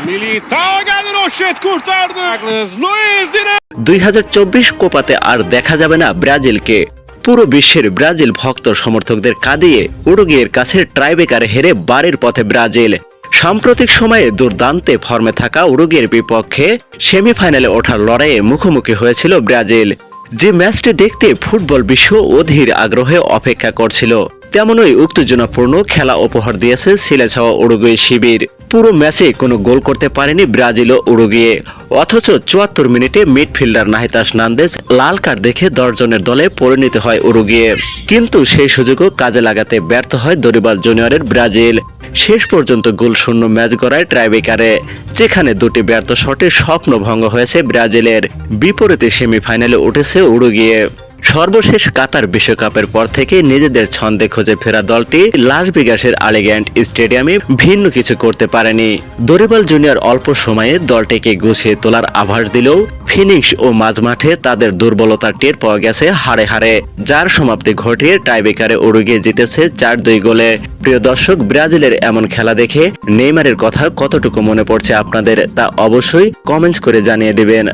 Militao geldi Roşet kurtardı. Luis Diaz. দুই কোপাতে আর দেখা যাবে না ব্রাজিলকে পুরো বিশ্বের ব্রাজিল ভক্ত সমর্থকদের কাঁদিয়ে উরুগিয়ের কাছে ট্রাইবেকারে হেরে বাড়ির পথে ব্রাজিল সাম্প্রতিক সময়ে দুর্দান্তে ফর্মে থাকা উরুগিয়ের বিপক্ষে সেমিফাইনালে ওঠার লড়াইয়ে মুখোমুখি হয়েছিল ব্রাজিল যে ম্যাচটি দেখতে ফুটবল বিশ্ব অধীর আগ্রহে অপেক্ষা করছিল তেমনই উত্তেজনাপূর্ণ খেলা উপহার দিয়েছে সিলেট হওয়া উরুগুয়ে শিবির। পুরো ম্যাচে কোনো গোল করতে পারেনি ব্রাজিল ও উরুগুয়ে। অথচ চুয়াত্তর মিনিটে মিডফিল্ডার নাহিতাস নান্দেজ লাল কার্ড দেখে দশজনের দলে পরিণত হয় উরুগুয়ে। কিন্তু সেই সুযোগও কাজে লাগাতে ব্যর্থ হয় দরিবাল জুনিয়রের ব্রাজিল। শেষ পর্যন্ত গোল শূন্য ম্যাচ গড়ায় ট্রাইবেকারে, যেখানে দুটি ব্যর্থ শটে স্বপ্ন ভঙ্গ হয়েছে ব্রাজিলের। বিপরীতে সেমিফাইনালে উঠেছে উরুগিয়ে। সর্বশেষ কাতার বিশ্বকাপের পর থেকে নিজেদের ছন্দে খুঁজে ফেরা দলটি লাস ভেগাসের আলিগ্যান্ট স্টেডিয়ামে ভিন্ন কিছু করতে পারেনি। দরিবাল জুনিয়র অল্প সময়ে দলটিকে গুছিয়ে তোলার আভাস দিলেও ফিনিক্স ও মাঝমাঠে তাদের দুর্বলতা টের পাওয়া গেছে হারে হারে, যার সমাপ্তি ঘটিয়ে টাইবেকারে উরুগিয়ে জিতেছে চার দুই গোলে। প্রিয় দর্শক, ব্রাজিলের এমন খেলা দেখে নেইমারের কথা কতটুকু মনে পড়ছে আপনাদের তা অবশ্যই কমেন্টস করে জানিয়ে দিবেন।